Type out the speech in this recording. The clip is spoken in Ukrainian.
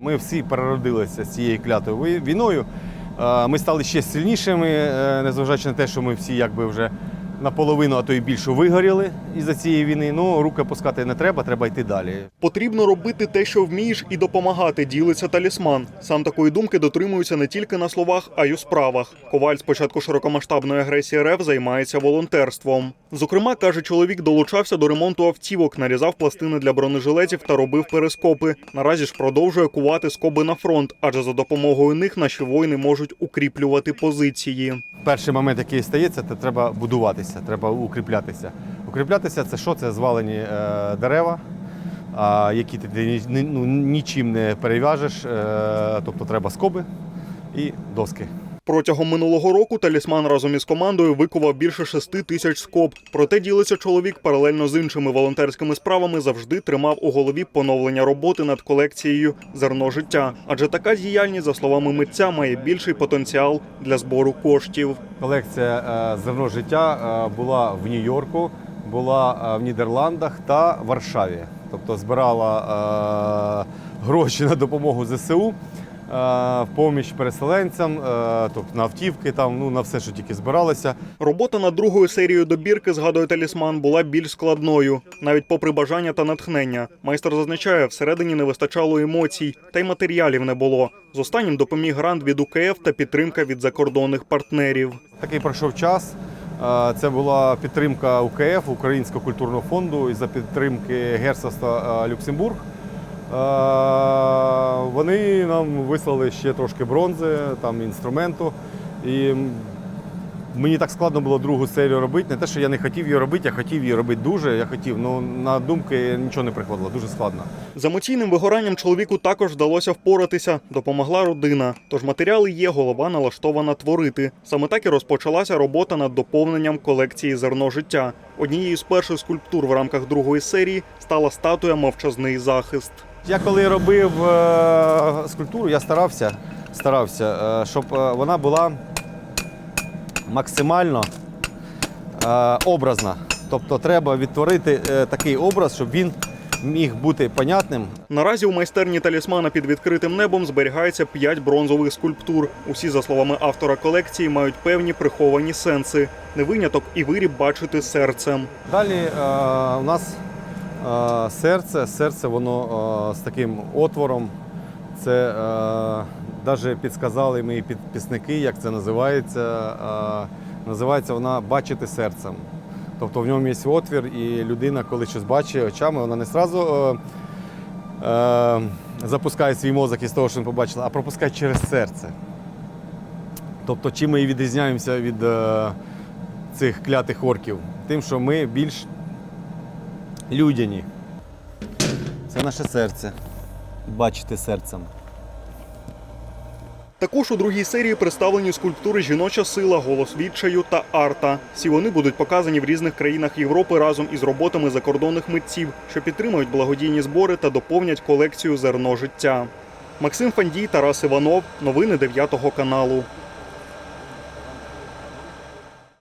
Ми всі переродилися з цією клятою війною. Е, Ми стали ще сильнішими, е, незважаючи на те, що ми всі якби вже наполовину, а то й більше вигоріли із-за цієї війни. Ну, руки пускати не треба, треба йти далі. Потрібно робити те, що вмієш, і допомагати. Ділиться талісман. Сам такої думки дотримується не тільки на словах, а й у справах. Коваль з початку широкомасштабної агресії РФ займається волонтерством. Зокрема, каже чоловік, долучався до ремонту автівок, нарізав пластини для бронежилетів та робив перископи. Наразі ж продовжує кувати скоби на фронт, адже за допомогою них наші воїни можуть укріплювати позиції. Перший момент, який стається, це треба будуватися, треба укріплятися. Укріплятися це що? Це звалені е, дерева, які ти ну, нічим не перев'яжеш. Е, тобто треба скоби і доски. Протягом минулого року талісман разом із командою викував більше шести тисяч скоб. Проте ділиться чоловік паралельно з іншими волонтерськими справами завжди тримав у голові поновлення роботи над колекцією зерно життя. Адже така діяльність, за словами митця, має більший потенціал для збору коштів. Колекція е, зерно життя е, була в Нью-Йорку, була е, в Нідерландах та Варшаві. Тобто збирала гроші на допомогу ЗСУ, в поміч переселенцям, е, тобто на автівки, там, ну, на все, що тільки збиралося. Робота над другою серією добірки, згадує талісман, була більш складною, навіть попри бажання та натхнення. Майстер зазначає, всередині не вистачало емоцій, та й матеріалів не було. З останнім допоміг грант від УКФ та підтримка від закордонних партнерів. Такий пройшов час. Е, Це була підтримка УКФ, Українського культурного фонду, і за підтримки Герцогства е, Люксембург. Е, Вони нам вислали ще трошки бронзи, там інструменту. І мені так складно було другу серію робити. Не те, що я не хотів її робити, я хотів її робити дуже. Я хотів, ну на думки нічого не приходило, дуже складно. З емоційним вигоранням чоловіку також вдалося впоратися. Допомогла родина. Тож матеріали є, голова налаштована творити. Саме так і розпочалася робота над доповненням колекції зерно життя. Однією з перших скульптур в рамках другої серії стала статуя Мовчазний захист. Я коли робив е, скульптуру, я старався, старався, е, щоб е, вона була максимально образна. Тобто треба відтворити такий образ, щоб він міг бути понятним. Наразі у майстерні талісмана під відкритим небом зберігається п'ять бронзових скульптур. Усі, за словами автора колекції, мають певні приховані сенси. Не виняток і виріб бачити серцем. Далі е, у нас серце, серце воно з таким отвором. Це навіть підсказали мої підписники, як це називається. Називається вона бачити серцем. Тобто в ньому є отвір, і людина, коли щось бачить очами, вона не одразу е, е, запускає свій мозок із того, що він побачила, а пропускає через серце. Тобто, чим ми і відрізняємося від е, цих клятих орків? Тим, що ми більш людяні. Це наше серце. Бачити серцем. Також у другій серії представлені скульптури Жіноча сила, голос відчаю та арта. Всі вони будуть показані в різних країнах Європи разом із роботами закордонних митців, що підтримують благодійні збори та доповнять колекцію зерно життя. Максим Фандій, Тарас Іванов. Новини 9 каналу.